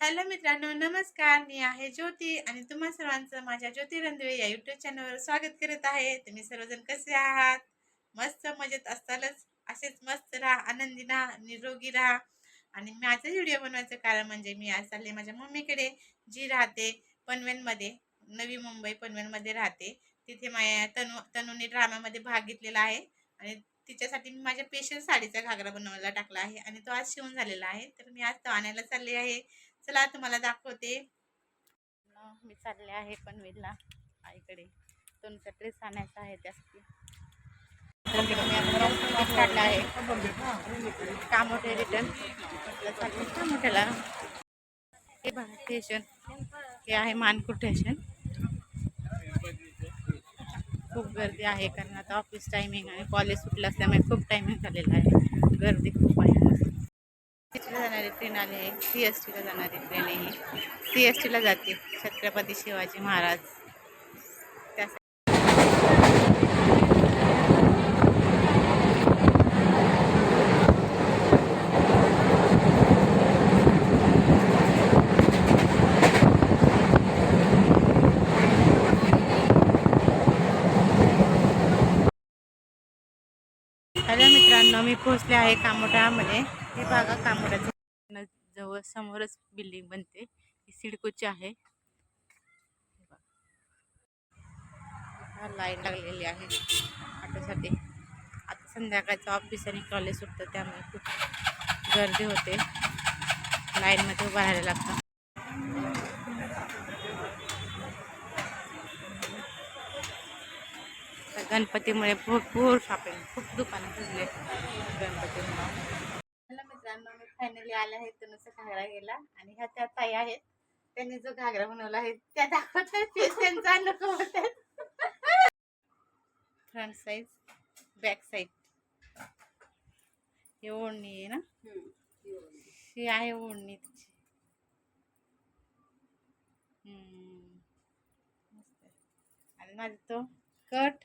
Hello मित्रांनो नमस्कार. मी आहे ज्योती आणि तुम्हा सर्वांचं माझ्या ज्योती रंधवे या युट्यूब चॅनलवर स्वागत करत आहे. तुम्ही सर्वजण कसे आहात? मस्त मजेत असतालच असेच मस्त राहा आनंदी राहा निरोगी राहा. आणि माझं व्हिडिओ बनवायचं कारण म्हणजे मी आज चालले माझ्या मम्मीकडे जी राहते पनवेलमध्ये नवी मुंबई पनवेलमध्ये राहते. तिथे माझ्या तनु तनुने ड्रामामध्ये भाग घेतलेला आहे. आणि तिच्यासाठी मी माझ्या पेशंट साडीचा घागरा बनवायला टाकला आहे. आणि तो आज शिवून झालेला आहे. तर मी आज तो आणायला चालले आहे. चला तुम्हाला दाखवते. मी चालले आहे पनवेलला आईकडे. तुमचा ड्रेस आणायचा आहे त्यासाठी काढला आहे. कामोठे रिटर्न हे बघा स्टेशन हे आहे मानपूर स्टेशन खूप गर्दी आहे कारण आता ऑफिस टायमिंग आणि कॉलेज सुटलं असल्यामुळे खूप टायमिंग झालेला आहे. गर्दी खूप आहे. एसटीला जाणारी ट्रेन आली आहे. सी एस टीला जाणारी ट्रेन आहे ही. सी एस टीला जाते छत्रपती शिवाजी महाराज. त्यासाठी हॅलो मित्रांनो मी पोहोचले आहे कामोटामध्ये हे बघा कामोठाच्या जवळ समोरच बिल्डिंग बनते. ही सिडकोची आहे. लाईन लागलेली आहे ऑटोसाठी. आता संध्याकाळचं ऑफिस आणि कॉलेज सुटतं त्यामुळे खूप गर्दी होते. लाईनमध्ये उभं राहायला लागतं. तर गणपतीमुळे भरपूर शॉपिंग खूप दुकानं भरले गणपतीमुळे. फायनली आले आहे तनुचा घागरा गेला आणि ह्या त्या ताई आहेत. त्यांनी जो घागरा बनवला आहे त्या दाखवत आहेत त्यांचा नको फ्रंट साईज बॅक साईड ही ओढणी आहे ना? ही आहे ओढणी तिची. आणि माझा तो कट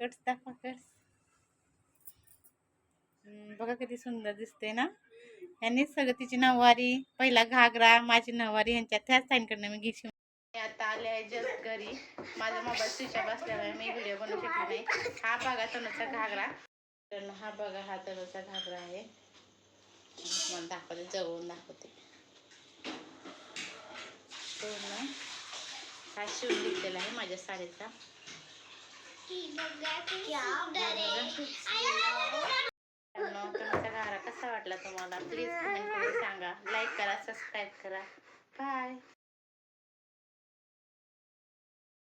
कट दाखवा कट. बघा किती सुंदर दिसते ना? यांनी सगळं तिची नऊवारी पहिला घागरा माझी नऊवारी यांच्या त्याच ताईंकडनं मी घेशी मी आता आले आहे जस्ट घरी. माझा मोबाईल स्विच ऑफ असल्यामुळे मी व्हिडिओ बनवू शकले नाही. हा बघा तनुचा घागरा. तर हा बघा हा तनुचा घागरा आहे. मला दाखवते जवळून दाखवते. पूर्ण हा शिवून घेतलेला आहे माझ्या साडीचा मित्रांनो, तुमचा मला प्लीज कमेंट करून सांगा. लाईक करा सबस्क्राईब करा. बाय